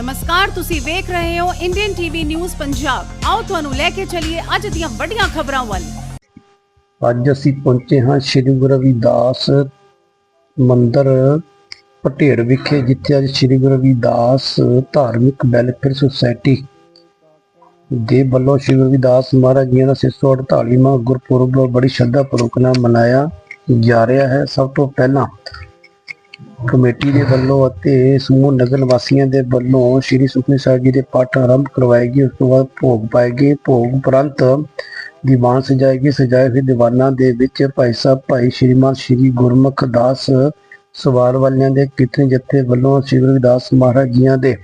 ਨਮਸਕਾਰ, ਤੁਸੀਂ ਵੇਖ ਰਹੇ ਹੋ ਇੰਡੀਅਨ ਟੀਵੀ ਨਿਊਜ਼ ਪੰਜਾਬ ਆਓ ਤੁਹਾਨੂੰ ਲੈ ਕੇ ਚੱਲੀਏ ਅੱਜ ਦੀਆਂ ਵੱਡੀਆਂ ਖਬਰਾਂ ਵੱਲ। ਅੱਜ ਅਸੀਂ ਪਹੁੰਚੇ ਹਾਂ ਸ਼੍ਰੀ ਗੁਰੂ ਰਵਿਦਾਸ ਮੰਦਿਰ ਪਟੇੜ ਵਿਖੇ, ਜਿੱਥੇ ਅੱਜ ਸ਼੍ਰੀ ਗੁਰੂ ਰਵਿਦਾਸ ਧਾਰਮਿਕ ਵੈਲਫੇਅਰ ਸੁਸਾਇਟੀ ਦੇ ਵੱਲੋਂ ਸ਼੍ਰੀ ਗੁਰੂ ਰਵਿਦਾਸ ਮਹਾਰਾਜ ਜੀ ਦਾ 648ਵਾਂ ਗੁਰਪੁਰਬ ਬੜੀ ਸ਼ਰਧਾ ਪੂਰਵਕ ਨਾਲ ਮਨਾਇਆ ਜਾ ਰਿਹਾ ਹੈ। ਸਭ ਤੋਂ ਪਹਿਲਾਂ ਕਮੇਟੀ ਦੇ ਵੱਲੋਂ ਅਤੇ ਸਮੂਹ ਨਗਰ ਵਾਸੀਆਂ ਦੇ ਵੱਲੋਂ ਸ਼੍ਰੀ ਸੁਖਮਨੀ ਸਾਹਿਬ ਜੀ ਦੇ ਪਾਠ ਆਰੰਭ ਕਰਵਾਏ ਗਏ, ਉਸ ਤੋਂ ਬਾਅਦ ਭੋਗ ਪਾਏ ਗਏ। ਭੋਗ ਉਪਰੰਤ ਦੀਵਾਨ ਸਜਾਏ ਗਏ, ਸਜਾਏ ਹੋਏ ਦੀਵਾਨਾਂ ਦੇ ਵਿੱਚ ਭਾਈ ਸਾਹਿਬ, ਭਾਈ ਸ਼੍ਰੀਮਾਨ ਸ਼੍ਰੀ ਗੁਰਮੁਖ ਦਾਸ ਸਵਾਰ ਵਾਲਿਆਂ ਦੇ ਕੀਰਤਨ ਜਥੇ ਵੱਲੋਂ ਸ਼੍ਰੀ ਗੁਰੂ ਰਵਿਦਾਸ ਮਹਾਰਾਜ ਜੀਆਂ ਦੇ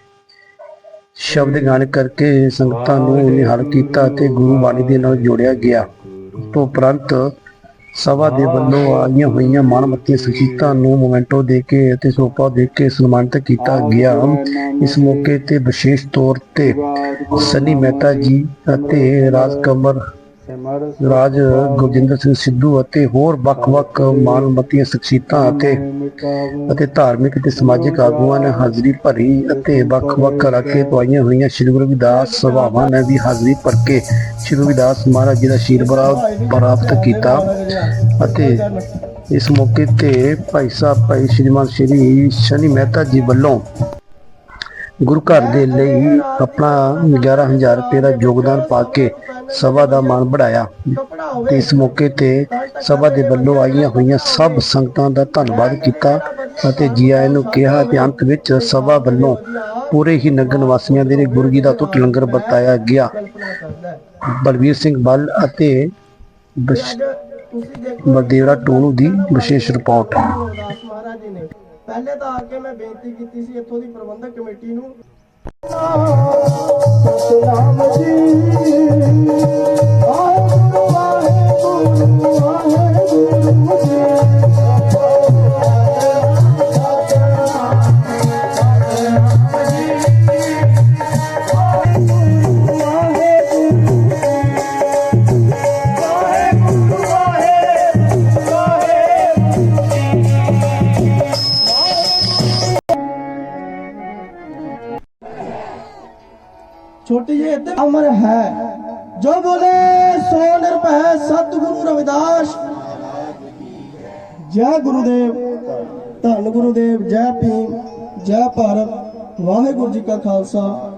ਸ਼ਬਦ ਗਾਣ ਕਰਕੇ ਸੰਗਤਾਂ ਨੂੰ ਨਿਹਾਲ ਕੀਤਾ ਅਤੇ ਗੁਰੂ ਬਾਣੀ ਦੇ ਨਾਲ ਜੋੜਿਆ ਗਿਆ। ਤੋਂ ਉਪਰੰਤ ਸਭਾ ਦੇ ਵੱਲੋਂ ਆਈਆਂ ਹੋਈਆਂ ਮਾਨਮੱਤੀਆਂ ਸੰਗੀਤਾਂ ਨੂੰ ਮੋਮੈਂਟੋ ਦੇ ਕੇ ਅਤੇ ਸੋਪਾ ਦੇ ਕੇ ਸਨਮਾਨਿਤ ਕੀਤਾ ਗਿਆ। ਇਸ ਮੌਕੇ ਤੇ ਵਿਸ਼ੇਸ਼ ਤੌਰ ਤੇ ਸਨੀ ਮਹਿਤਾ ਜੀ ਅਤੇ ਰਾਜ ਕਮਰ ਰਾਜ ਗੁਰਜਿੰਦਰ ਸਿੰਘ ਸਿੱਧੂ ਅਤੇ ਹੋਰ ਵੱਖ-ਵੱਖ ਮਾਨਮੱਤੀਆਂ ਸ਼ਖਸੀਅਤਾਂ ਅਤੇ ਅਤੇ ਧਾਰਮਿਕ ਤੇ ਸਮਾਜਿਕ ਆਗੂਆਂ ਨੇ ਹਾਜ਼ਰੀ ਭਰੀ ਅਤੇ ਵੱਖ-ਵੱਖ ਇਲਾਕੇ ਤੋਂ ਆਈਆਂ ਹੋਈਆਂ ਸ਼੍ਰੀ ਗੁਰੂ ਰਵਿਦਾਸ ਸਭਾਵਾਂ ਨੇ ਵੀ ਹਾਜ਼ਰੀ ਭਰ ਕੇ ਸ਼੍ਰੀ ਰਵਿਦਾਸ ਮਹਾਰਾਜ ਜੀ ਦਾ ਆਸ਼ੀਰਵਾਦ ਪ੍ਰਾਪਤ ਕੀਤਾ ਅਤੇ ਇਸ ਮੌਕੇ ਤੇ ਭਾਈ ਸਾਹਿਬ, ਭਾਈ ਸ਼੍ਰੀਮਾਨ ਸ਼੍ਰੀ ਸ਼ਨੀ ਮਹਿਤਾ ਜੀ ਵੱਲੋਂ ਗੁਰੂ ਘਰ ਦੇ ਲਈ ਆਪਣਾ 11000 ਰੁਪਏ ਦਾ ਯੋਗਦਾਨ ਪਾ ਕੇ ਸਭਾ ਦਾ ਮਾਣ ਵਧਾਇਆ ਤੇ ਇਸ ਮੌਕੇ ਤੇ ਸਭਾ ਦੇ ਵੱਲੋਂ ਆਈਆਂ ਹੋਈਆਂ ਸਭ ਸੰਗਤਾਂ ਦਾ ਧੰਨਵਾਦ ਕੀਤਾ ਅਤੇ ਜੀ ਆਇਆਂ ਨੂੰ ਕਿਹਾ ਤੇ ਅੰਤ ਵਿੱਚ ਸਭਾ ਵੱਲੋਂ ਪੂਰੇ ਹੀ ਨਗਰ ਨਿਵਾਸੀਆਂ ਦੇ ਲਈ ਗੁਰੂ ਜੀ ਦਾ ਟੁੱਟ ਲੰਗਰ ਵਰਤਾਇਆ ਗਿਆ। ਬਲਵੀਰ ਸਿੰਘ ਬੱਲ ਅਤੇ ਬਲਦੇਵਰਾ ਟੋਨੂ ਦੀ ਵਿਸ਼ੇਸ਼ ਰਿਪੋਰਟ। ਪਹਿਲੇ ਤਾਂ ਆ ਕੇ ਮੈਂ ਬੇਨਤੀ ਕੀਤੀ ਸੀ ਇੱਥੋਂ ਦੀ ਪ੍ਰਬੰਧਕ ਕਮੇਟੀ ਨੂੰ। ਸਤਨਾਮ ਜੀ ਵਾਹਿਗੁਰੂ ਵਾਹਿਗੁਰੂ ਵਾਹਿਗੁਰੂ ਜੀ ਛੋਟੀ ਜਿਹੀ ਇੱਥੇ ਅਮਰ ਹੈ। ਜੋ ਬੋਲੇ, ਸੋ ਨਿਰਭੈ ਸਤਿਗੁਰੂ ਰਵਿਦਾਸ। ਜੈ ਗੁਰੂਦੇਵ, ਧੰਨ ਗੁਰੂਦੇਵ, ਜੈ ਭੀਮ, ਜੈ ਭਾਰਤ। ਵਾਹਿਗੁਰੂ ਜੀ ਕਾ ਖਾਲਸਾ,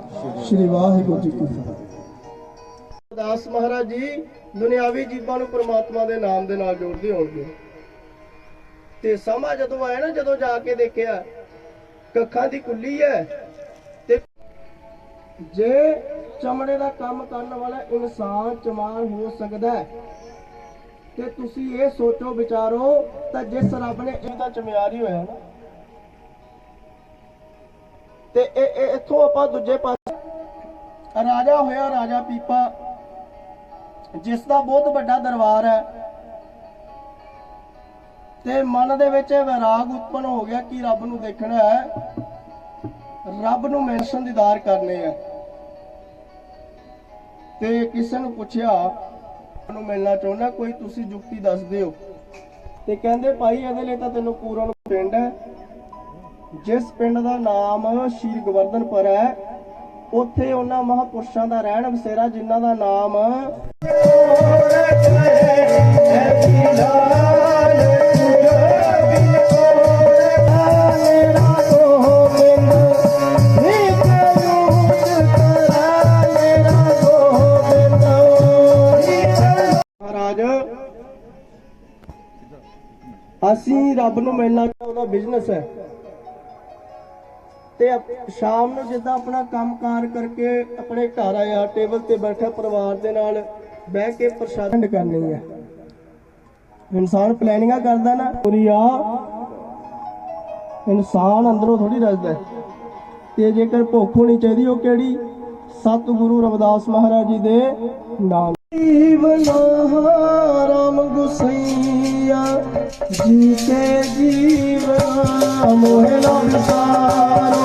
ਸ੍ਰੀ ਵਾਹਿਗੁਰੂ ਜੀ ਕੀ ਫਤਿਹ। ਦਾਸ ਮਹਾਰਾਜ ਜੀ, ਦੁਨਿਆਵੀ ਜੀਵਾਂ ਨੂੰ ਪ੍ਰਮਾਤਮਾ ਦੇ ਨਾਮ ਦੇ ਨਾਲ ਜੋੜਦੇ ਹੋਣਗੇ। ਤੇ ਸਮਾਂ ਜਦੋਂ ਆਇਆ ਨਾ, ਜਦੋਂ ਜਾ ਕੇ ਦੇਖਿਆ, ਕੱਖਾਂ ਦੀ ਕੁੱਲੀ ਹੈ ਜੇ ਚਮੜੇ ਦਾ ਕੰਮ ਕਰਨ ਵਾਲਾ ਇਨਸਾਨ ਚਮਾਰ ਹੋ ਸਕਦਾ ਹੈ, ਤੇ ਤੁਸੀਂ ਇਹ ਸੋਚੋ, ਵਿਚਾਰੋ, ਤਾਂ ਜਿਸ ਰੱਬ ਨੇ ਇਹਦਾ ਤਾਂ ਚਮਿਆਰ ਹੀ ਹੋਇਆ ਨਾ, ਤੇ ਇਹ ਇੱਥੋਂ ਆਪਾਂ ਦੂਜੇ ਪਾਸੇ ਰਾਜਾ ਹੋਇਆ, ਰਾਜਾ ਪੀਪਾ, ਜਿਸ ਦਾ ਬਹੁਤ ਵੱਡਾ ਦਰਬਾਰ ਹੈ, ਤੇ ਮਨ ਦੇ ਵਿੱਚ ਇਹ ਵਿਰਾਗ ਉਤਪਨ ਹੋ ਗਿਆ ਕਿ ਰੱਬ ਨੂੰ ਦੇਖਣਾ ਹੈ, ਰੱਬ ਨੂੰ ਮੈਂਸ਼ਨ ਦੀਦਾਰ ਕਰਨੇ ਆ। ਤੇ ਕਿਸੇ ਨੂੰ ਪੁੱਛਿਆ ਨੂੰ ਮਿਲਣਾ ਚਾਹੁੰਦਾ, ਕੋਈ ਤੁਸੀਂ ਜੁਗਤੀ ਦੱਸ ਦਿਓ। ਤੇ ਕਹਿੰਦੇ, ਭਾਈ, ਇਹਦੇ ਲਈ ਤਾਂ ਤੈਨੂੰ ਪੂਰਨ ਪਿੰਡ ਹੈ। ਜਿਸ ਪਿੰਡ ਦਾ ਨਾਮ ਸ਼੍ਰੀ ਗਵਰਧਨਪੁਰ ਹੈ, ਉੱਥੇ ਉਹਨਾਂ ਮਹਾਪੁਰਸ਼ਾਂ ਦਾ ਰਹਿਣ ਬਸੇਰਾ ਜਿਨ੍ਹਾਂ ਦਾ ਨਾਮ ਮਹਾਰਾਜ ਅਸੀਂ ਰੱਬ ਨੂੰ ਮਿਲਣਾ ਉਹਦਾ ਬਿਜ਼ਨਸ ਹੈ। ਤੇ ਸ਼ਾਮ ਨੂੰ ਜਿੱਦਾਂ ਆਪਣਾ ਕੰਮਕਾਰ ਕਰਕੇ ਆਪਣੇ ਘਰ ਆਇਆ ਟੇਬਲ ਤੇ ਬੈਠਾ, ਪਰਿਵਾਰ ਦੇ ਨਾਲ ਬਹਿ ਕੇ ਪ੍ਰਸ਼ਾਦਨ ਕਰਨੀ ਹੈ ਇਨਸਾਨ ਪਲੈਨਿੰਗਾਂ ਕਰਦਾ ਨਾ, ਪੂਰੀ ਆ, ਇਨਸਾਨ ਅੰਦਰੋਂ ਥੋੜੀ ਰਜਦਾ ਤੇ ਜੇਕਰ ਭੁੱਖ ਹੋਣੀ ਚਾਹੀਦੀ, ਉਹ ਕਿਹੜੀ? ਸਤਿਗੁਰੂ ਰਵਿਦਾਸ ਮਹਾਰਾਜ ਜੀ ਦੇ ਨਾਮ जीवना राम गुसैया जी के जीवना मोहना विसारो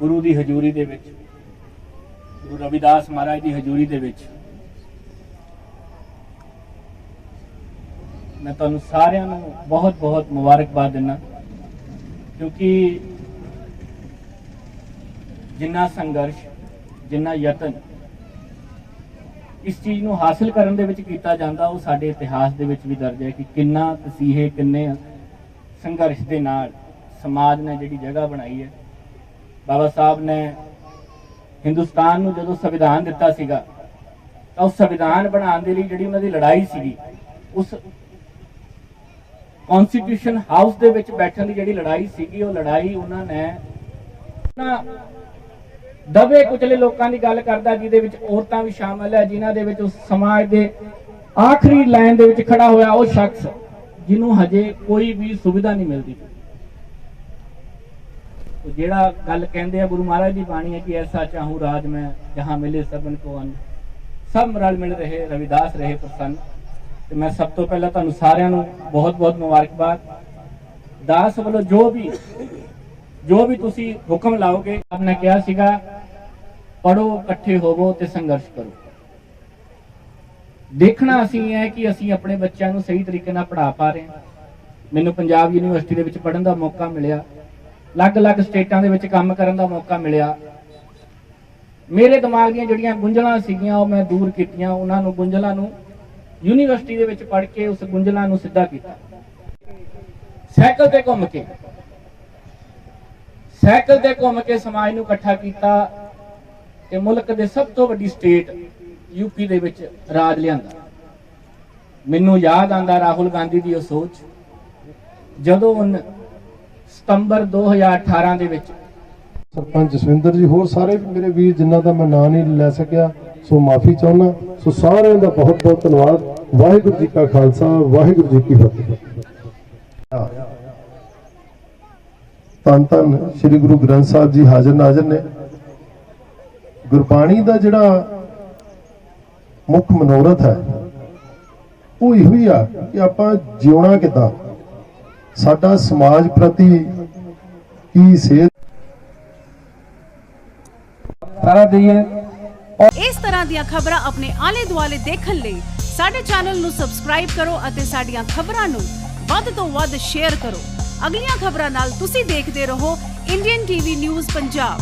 ਗੁਰੂ ਦੀ ਹਜ਼ੂਰੀ ਦੇ ਵਿੱਚ, ਗੁਰੂ ਰਵਿਦਾਸ ਮਹਾਰਾਜ ਦੀ ਹਜ਼ੂਰੀ ਦੇ ਵਿੱਚ। ਮੈਂ ਤੁਹਾਨੂੰ ਸਾਰਿਆਂ ਨੂੰ ਬਹੁਤ ਬਹੁਤ ਮੁਬਾਰਕਬਾਦ ਦਿੰਦਾ, ਕਿਉਂਕਿ ਜਿੰਨਾ ਸੰਘਰਸ਼, ਜਿੰਨਾ ਯਤਨ ਇਸ ਚੀਜ਼ ਨੂੰ ਹਾਸਲ ਕਰਨ ਦੇ ਵਿੱਚ ਕੀਤਾ ਜਾਂਦਾ, ਉਹ ਸਾਡੇ ਇਤਿਹਾਸ ਦੇ ਵਿੱਚ ਵੀ ਦਰਜ ਹੈ ਕਿ ਕਿੰਨਾ ਤਸੀਹੇ, ਕਿੰਨੇ ਸੰਘਰਸ਼ ਦੇ ਨਾਲ ਸਮਾਜ ਨੇ ਜਿਹੜੀ ਜਗ੍ਹਾ ਬਣਾਈ ਹੈ ਬਾਬਾ ਸਾਹਿਬ ਨੇ ਹਿੰਦੁਸਤਾਨ ਨੂੰ ਜਦੋਂ ਸੰਵਿਧਾਨ ਦਿੱਤਾ ਸੀਗਾ, ਤਾਂ ਉਸ ਸੰਵਿਧਾਨ ਬਣਾਉਣ ਦੇ ਲਈ ਜਿਹੜੀ ਉਹਨਾਂ ਦੀ ਲੜਾਈ ਸੀਗੀ, ਉਸ ਕਨਸਟੀਟਿਊਸ਼ਨ ਹਾਊਸ ਦੇ ਵਿੱਚ ਬੈਠਣ ਦੀ ਜਿਹੜੀ ਲੜਾਈ ਸੀਗੀ, ਉਹ ਲੜਾਈ ਉਹਨਾਂ ਨੇ ਉਹਨਾਂ ਦਬੇ ਕੁਚਲੇ ਲੋਕਾਂ ਦੀ ਗੱਲ ਕਰਦਾ, ਜਿਹਦੇ ਵਿੱਚ ਔਰਤਾਂ ਵੀ ਸ਼ਾਮਲ ਹੈ, ਜਿਨ੍ਹਾਂ ਦੇ ਵਿੱਚ ਉਸ ਸਮਾਜ ਦੇ ਆਖਰੀ ਲਾਈਨ ਦੇ ਵਿੱਚ ਖੜਾ ਹੋਇਆ ਉਹ ਸ਼ਖਸ, ਜਿਹਨੂੰ ਹਜੇ ਕੋਈ ਵੀ ਸੁਵਿਧਾ ਨਹੀਂ ਮਿਲਦੀ। ਜਿਹੜਾ ਗੱਲ ਕਹਿੰਦੇ ਆ ਗੁਰੂ ਮਹਾਰਾਜ ਦੀ ਬਾਣੀ ਹੈ ਕਿ ਐਸਾ ਚਾਹੂ ਰਾਜ ਮੈਂ ਜਹਾਂ ਮਿਲੇ ਸਭਨ ਕੋ ਅੰਨ ਸਭ ਰਲ ਮਿਲ ਰਹੇ ਰਵਿਦਾਸ ਰਹੇ ਪ੍ਰਸੰਨ ਤੇ ਮੈਂ ਸਭ ਤੋਂ ਪਹਿਲਾਂ ਤੁਹਾਨੂੰ ਸਾਰਿਆਂ ਨੂੰ ਬਹੁਤ ਬਹੁਤ ਮੁਬਾਰਕਬਾਦ ਦਾਸ ਵੱਲੋਂ ਜੋ ਵੀ ਜੋ ਵੀ ਤੁਸੀਂ ਹੁਕਮ ਲਾਓਗੇ ਆਪਨੇ ਕਿਹਾ ਸੀਗਾ ਪੜੋ ਇਕੱਠੇ ਹੋਵੋ ਤੇ ਸੰਘਰਸ਼ ਕਰੋ ਦੇਖਣਾ ਅਸੀਂ ਇਹ ਹੈ ਕਿ ਅਸੀਂ ਆਪਣੇ ਬੱਚਿਆਂ ਨੂੰ ਸਹੀ ਤਰੀਕੇ ਨਾਲ ਪੜ੍ਹਾ ਪਾ ਰਹੇ ਹਾਂ ਮੈਨੂੰ ਪੰਜਾਬ ਯੂਨੀਵਰਸਿਟੀ ਦੇ ਵਿੱਚ ਪੜ੍ਹਨ ਦਾ ਮੌਕਾ ਮਿਲਿਆ ਅਲੱਗ-ਅਲੱਗ ਸਟੇਟਾਂ ਦੇ ਵਿੱਚ ਕੰਮ ਕਰਨ ਦਾ ਮੌਕਾ ਮਿਲਿਆ। ਮੇਰੇ ਦਿਮਾਗ ਦੀਆਂ ਜਿਹੜੀਆਂ ਗੁੰਝਲਾਂ ਸੀਗੀਆਂ, ਉਹ ਮੈਂ ਦੂਰ ਕੀਤੀਆਂ। ਉਹਨਾਂ ਨੂੰ ਗੁੰਝਲਾਂ ਨੂੰ ਯੂਨੀਵਰਸਿਟੀ ਦੇ ਵਿੱਚ ਪੜ੍ਹ ਕੇ ਉਸ ਗੁੰਝਲਾਂ ਨੂੰ ਸਿੱਧਾ ਕੀਤਾ। ਸਾਈਕਲ ਤੇ ਘੁੰਮ ਕੇ। ਸਾਈਕਲ ਤੇ ਘੁੰਮ ਕੇ ਸਮਾਜ ਨੂੰ ਇਕੱਠਾ ਕੀਤਾ ਤੇ ਮੁਲਕ ਦੇ ਸਭ ਤੋਂ ਵੱਡੀ ਸਟੇਟ ਯੂਪੀ ਦੇ ਵਿੱਚ ਰਾਜ ਲਿਆਂਦਾ। ਮੈਨੂੰ ਯਾਦ ਆਂਦਾ ਰਾਹੁਲ ਗਾਂਧੀ ਦੀ ਉਹ ਸੋਚ। ਜਦੋਂ ਉਹਨ ਸਤੰਬਰ 2018 ਦੇ ਵਿੱਚ। ਸਰਪੰਚ ਜਸਵਿੰਦਰ ਜੀ, ਹੋਰ ਸਾਰੇ ਮੇਰੇ ਵੀਰ ਜਿਨ੍ਹਾਂ ਦਾ ਮੈਂ ਨਾਂ ਨਹੀਂ ਲੈ ਸਕਿਆ, ਸੋ ਮਾਫੀ ਚਾਹੁੰਦਾ। ਸੋ ਸਾਰਿਆਂ ਦਾ ਬਹੁਤ ਬਹੁਤ ਧੰਨਵਾਦ। ਵਾਹਿਗੁਰੂ ਜੀ ਕਾ ਖਾਲਸਾ, ਵਾਹਿਗੁਰੂ ਜੀ ਕੀ ਫਤਿਹ। ਧੰਨ ਧੰਨ ਸ੍ਰੀ ਗੁਰੂ ਗ੍ਰੰਥ ਸਾਹਿਬ ਜੀ ਹਾਜ਼ਰ ਨਾਜ਼ਰ ਨੇ। ਗੁਰਬਾਣੀ ਦਾ ਜਿਹੜਾ ਮੁੱਖ ਮਨੋਰਥ ਹੈ, ਉਹ ਇਹੋ ਹੀ ਆ ਕਿ ਆਪਾਂ ਜਿਉਣਾ ਕਿੱਦਾਂ? ਸਾਡਾ ਸਮਾਜ ਪ੍ਰਤੀ ਕੀ ਸੇਧ? ਸਾਰਾ ਦਈਏ। ਇਸ ਤਰ੍ਹਾਂ ਦੀਆਂ ਖਬਰਾਂ ਆਪਣੇ ਆਲੇ ਦੁਆਲੇ ਦੇਖਣ ਲਈ ਸਾਡੇ ਚੈਨਲ ਨੂੰ ਸਬਸਕ੍ਰਾਈਬ ਕਰੋ ਅਤੇ ਸਾਡੀਆਂ ਖਬਰਾਂ ਨੂੰ ਵੱਧ ਤੋਂ ਵੱਧ ਸ਼ੇਅਰ ਕਰੋ। ਅਗਲੀਆਂ ਖਬਰਾਂ ਨਾਲ ਤੁਸੀਂ ਦੇਖਦੇ ਰਹੋ ਇੰਡੀਅਨ ਟੀਵੀ ਨਿਊਜ਼ ਪੰਜਾਬ।